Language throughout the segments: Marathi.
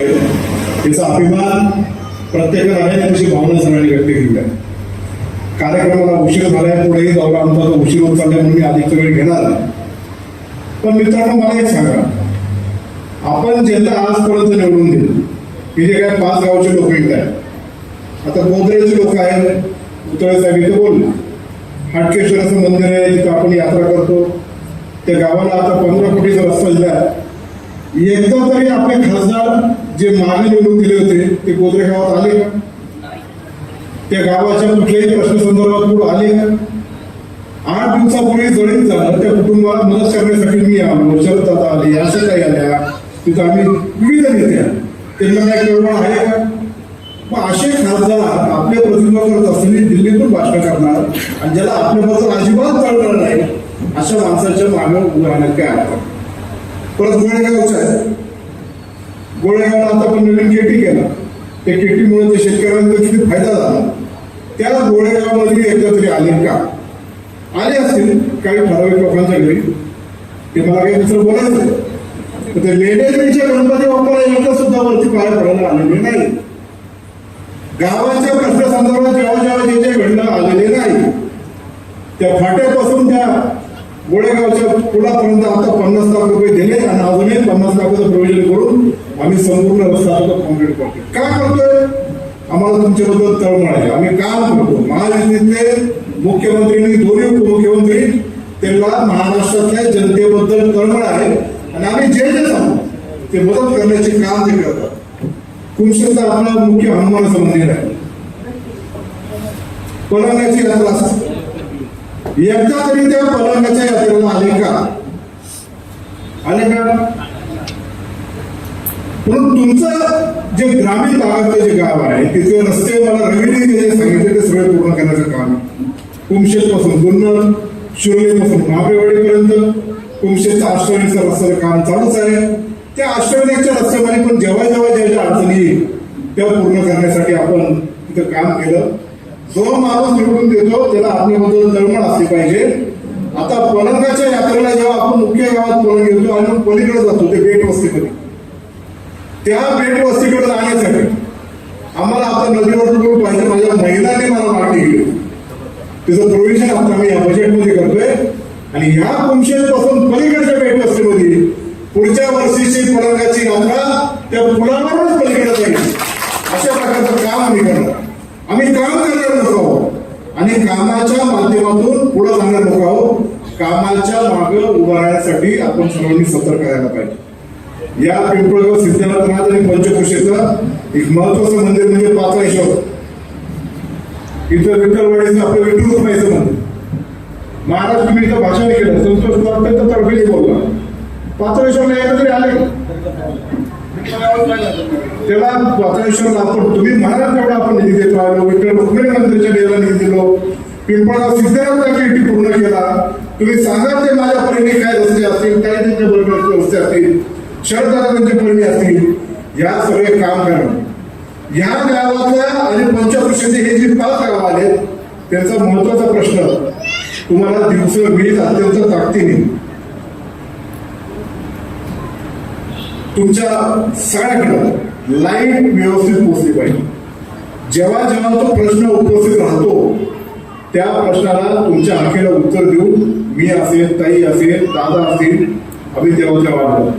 त्याचा अभिमान प्रत्येकाला आहे तशी भावना सगळ्यांनी व्यक्त केली आहे. कार्यक्रमाला उशीर झालाय पुढेही दौरा आमचा उशीर होत चाललाय म्हणून मी अधिक वेळ घेणार नाही. पण मित्रांनो मला एक सांगा. आपण ज्यांना आजपर्यंत निवडून दिलं हे जे काय पाच गावचे लोक येत आहेत. आता गोदरेचे लोक आहेत उतळे साहेब इथे बोलले. हाटकेश्वराचं मंदिर आहे तिथं आपण यात्रा करतो. त्या गावाला आता पंधरा कोटीचा रस्ता दिला एकदा तरी आपले खासदार जे मागणी निवडून दिले होते ते गोदरे गावात आले का? त्या गावाच्या कुठल्याही प्रश्न संदर्भात पुढे आले का? आठ दिवसापूर्वी जळीत झालं त्या कुटुंबाला मदत करण्यासाठी मी आलो. शरद दादा आले असं काही आल्या. तिथं आम्ही विविध नेत्या आहे. त्यांना काय कळवळ आहे का? मग असे खासदार आपले प्रतिमा करत असताना दिल्लीतून भाषण करणार आणि ज्याला आपल्याबद्दल अजिबात कळणार नाही अशा माणसाच्या मागे उभं राहण्यात काय अर्थ? परत गोळेगावचं आहे. गोळेगावला आता पण नवीन केटी केला. त्या केटीमुळे त्या शेतकऱ्यांना किती फायदा झाला. त्या गोळेगावमध्ये एकदा तरी आले का? आले असतील. काही ठराविक लोकांच्या घरी. ते मला काही दुसरं बोलायचं ते लेण्याद्रीच्या गणपती बाप्पाला एकदा सुद्धा वरती पाय पडायला आलेले नाही. गावाच्या प्रश्नासंदर्भात जेव्हा जेव्हा जे जे घडलं आलेले नाही त्या फाट्यापासून त्या गोळेगावच्या पुलापर्यंत आता पन्नास लाख रुपये दिले आणि अजूनही पन्नास लाखाचं प्रोव्हिजन करून आम्ही संपूर्ण रस्ता आता कॉन्क्रीट करतो का करतोय? आम्हाला तुमच्याबद्दल तळमळ आहे. आम्ही काम करतो महायुतीतले मुख्यमंत्री आणि दोन्ही उपमुख्यमंत्री त्यांना महाराष्ट्रातल्या जनतेबद्दल तळमळ आहे आणि आम्ही जे जे सांगतो ते मदत करण्याचे काम ते करतात. कुमशेचा आपला मुख्य हनुमानाचं मंदिर आहे. पलंगाची यात्रा असते. एकदा तरी त्या पलंगाच्या यात्रेला आले का? आले का? म्हणून तुमचं जे ग्रामीण भागातलं जे गाव आहे तिथे रस्ते मला रवीने जे सांगितले ते सगळे पूर्ण करण्याचं काम. कुमशेत पासून जुन्नर शिरोली पासून महाबेवाडीपर्यंत कुमशेतचं अष्टविनायकचं रस्त्याचं काम चालूच आहे. त्या आश्रमीच्या रस्त्यामध्ये पण जेव्हा जेव्हा ज्या ज्या अडचणी येईल त्या पूर्ण करण्यासाठी आपण तिथं काम केलं. जो माणूस निवडून देतो त्याला आपल्याबद्दल तळमळ असली पाहिजे. आता पलंगाच्या यात्रेला जेव्हा आपण मुख्य गावात पलंग घेतो आणि पलीकडे जातो ते बेट वस्तीकडे. त्या बेट वस्तीकडे जाण्यासाठी आम्हाला आता नदीवर टूर पाहिजे. माझ्या महिलांनी मला मागणी केली तिचं प्रोव्हिजन आता आम्ही या बजेटमध्ये करतोय. आणि ह्या कुमशेत पासून पलीकडच्या बेट वस्तीमध्ये पुढच्या वर्षीची पलंगाची यात्रा त्या पुलावरच पलीकडे जाईल अशा प्रकारचं काम आम्ही करणार आम्ही काम करणार लोक आहोत आणि कामाच्या माध्यमातून पुढे जाणार लोक आहोत त्याच्यामागे उभं राहण्यासाठी आपण सर्वांनी सतर्क राहायला पाहिजे. या पिंपळगाव सिद्धार्थनाथ आणि पंचकृषीचं एक महत्वाचं मंदिर म्हणजे पाचळेश्वर इथं विठ्ठलवाडीचं आपलं विठ्ठल रुपयाचं मंदिर. महाराज तुम्ही इथं भाषण केलं संतोष अत्यंत तडफेने बोलला. पाचळेश्वरला यायला तरी आले. त्याला पाचळेश्वरला आपण तुम्ही म्हणाल तेवढा आपण निधी देत राहिलो. विठ्ठल रुक्मिणी मंदिरच्या डेला निधी दिलो. पिंपळगाव सिद्धनाथला पूर्ण केला. तुम्ही सांगा ते माझ्या परीने काय रस्ते असतील काय त्यांचे रस्ते असतील? शरदारांचे त्यांच्या परीने असतील? या सगळे काम करणं. या गावातल्या आणि पंचकृषीचे हे जे पाच गाव आहेत त्यांचा महत्त्वाचा प्रश्न तुम्हाला दिवस वीज अत्यंत ताकदीने. तुमच्या सगळ्याकडं लाइट व्यवस्थित पोहोचली पाहिजे. जेव्हा जेव्हा तो प्रश्न उपस्थित राहतो त्या प्रश्नाला तुमच्या आखेला उत्तर देऊन मी असेल ताई असेल दादा असेल आम्ही तेव्हा तेव्हा आलो.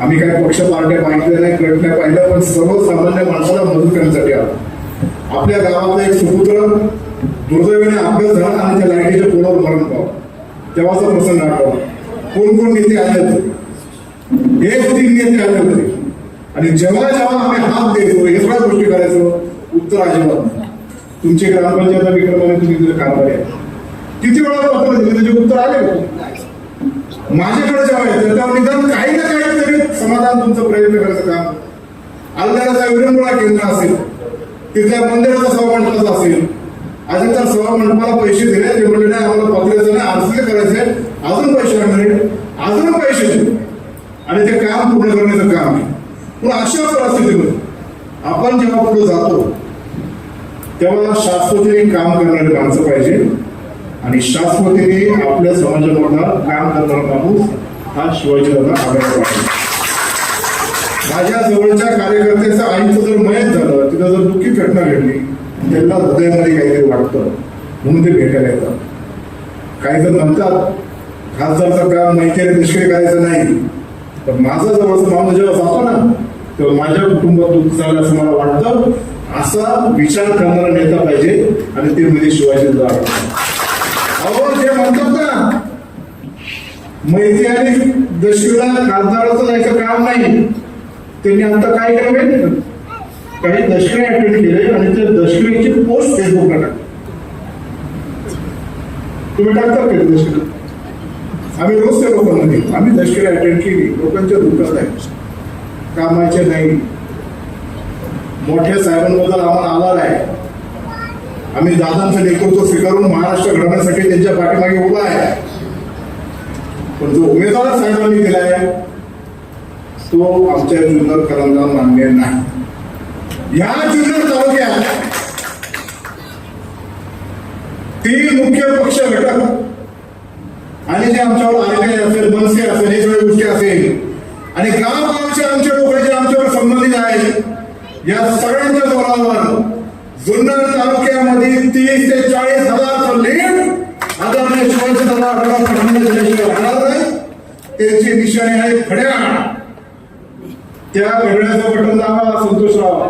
आम्ही काय पक्ष पार्ट्या पाहिल्या नाही गट नाही पाहिलं पण सर्वसामान्य माणसाला मदत करण्यासाठी आलो. आपल्या गावातला एक सुपुत्र दुर्दैवाने अभ्यास झाला आणि त्या लाईटीच्या पोलावर मरण पाव तेव्हाचा प्रसंग आठवा कोण कोण नेते आले होते? एक तीन नेते आले होते. आणि जेव्हा जेव्हा आम्ही हात द्यायचो हे सगळ्या गोष्टी करायचो उत्तर अजिबात नाही. तुमची ग्रामपंचायत विक्रमाने तुम्ही तिथे कारभार आहे किती वेळा पत्र दिले त्याचे उत्तर आले. माझ्याकडे जेव्हा येतं तेव्हा निदान काही ना काही तरी समाधान तुमचं प्रयत्न करायचं काम. अलगडाचा विरंगुळा केंद्र असेल तिथल्या मंदिराचा सभा मंडपाचा असेल अजून तर सभा मंडपाला पैसे दिले ते म्हणले नाही आम्हाला पत्र्याचं नाही आरसीले करायचे अजून पैसे आणले अजून पैसे आणि ते काम पूर्ण करण्याचं काम आहे. पण अशा परिस्थितीमध्ये आपण जेव्हा पुढे जातो तेव्हा शाश्वतीने काम करणारे माणसं पाहिजे. आणि शाश्वतीने आपल्या समाजामधला काम करणारा माणूस हा शिवाजी दादा आढळला माझ्या जवळच्या कार्यकर्त्याचं आईचं जर मयत झालं तिथं जर दुःखी घटना घडली त्यांना हृदयामध्ये काहीतरी वाटतं. म्हणून ते भेटायला येतात. काही जर म्हणतात खासदारचं काम माहिती निष्क्रिय करायचं नाही. तर माझा जवळचा माणूस जेव्हा जातो ना तेव्हा माझ्या कुटुंबात दुःख झालं असं मला वाटतं. असा विचार करणारा नेता पाहिजे आणि ते म्हणजे शिवाजी जाधव अहो जे म्हणतात ना मैत्री आणि दशमीला खासदाराचं जायचं काम नाही. त्यांनी आता काय करावे काही दशमे अटेंड केले आणि ते दशमीची पोस्ट फेसबुकला टाकले. तुम्ही टाकता का दशमीला आम्ही रोज त्या लोकांना आम्ही दशमीला अटेंड केली. लोकांच्या दुःखात आहे. कामाचे नाही. मोठ्या साहेबांबद्दल आम्हाला आला आहे. आम्ही दादांचं नेतृत्व स्वीकारून महाराष्ट्र घडवण्यासाठी त्यांच्या पाठीमागे उभा आहे. पण जो उमेदवार साहेबांनी दिलाय तो आमच्या जुन्नरकरांना मान्य नाही. या जुन्नर तालुक्यात तीन मुख्य पक्ष घटक आणि जे आमच्यावर आलेले असेल मनसे असेल हे सगळ्या गोष्टी असेल. आणि गावगावचे आमचे लोक जे आमच्यावर संबंधित आहेत या सगळ्यांच्या जोरावर जुन्नर तालुक्यामध्ये तीस ते चाळीस हजार लीड आदरणीय शिवाजी दादा फडणवीस राहणार नाही. त्यांची निशाणी आहे घड्याळ. त्या घड्याळाचं बटन दाबा संतोषराव.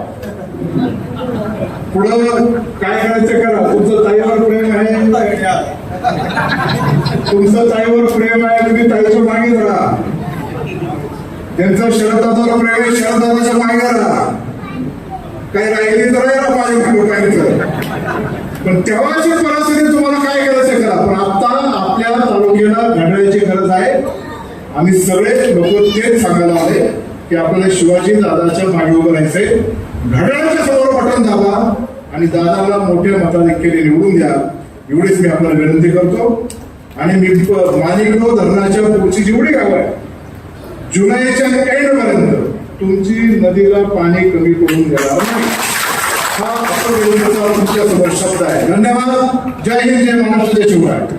पुढं काय करायचं करा. तुमचं ताईवर प्रेम आहे. तुमचं ताईवर प्रेम आहे. तुम्ही ताईच्या मागे राहा त्यांचं शरददादावर प्रेम शरदाच्या मागे राहा काही राहिली तर राहा पाहिजे मागे पण तेव्हाची परिस्थिती तुम्हाला काय करायचं करा. पण आता आपल्या तालुक्याला घडण्याची गरज आहे. आम्ही सगळे लोक तेच सांगायला आले की आपल्याला शिवाजी दादाच्या मागे उभं राहायचंय. घड्याळाच्या समोर बटन दाबा आणि दादाला मोठ्या मताधिक्याने निवडून द्या. एवढीच मी आपल्याला विनंती करतो. आणि मी प- धरणाच्या पुढची जेवढी गाव आहे. जुलैच्या एंड पर्यंत तुमची नदीला पाणी कमी करून देणार नाही. हा अपविरोधाचा तुमच्यासमोर शब्द आहे. धन्यवाद. जय हिंद जय महाराष्ट्र जय शिवराय.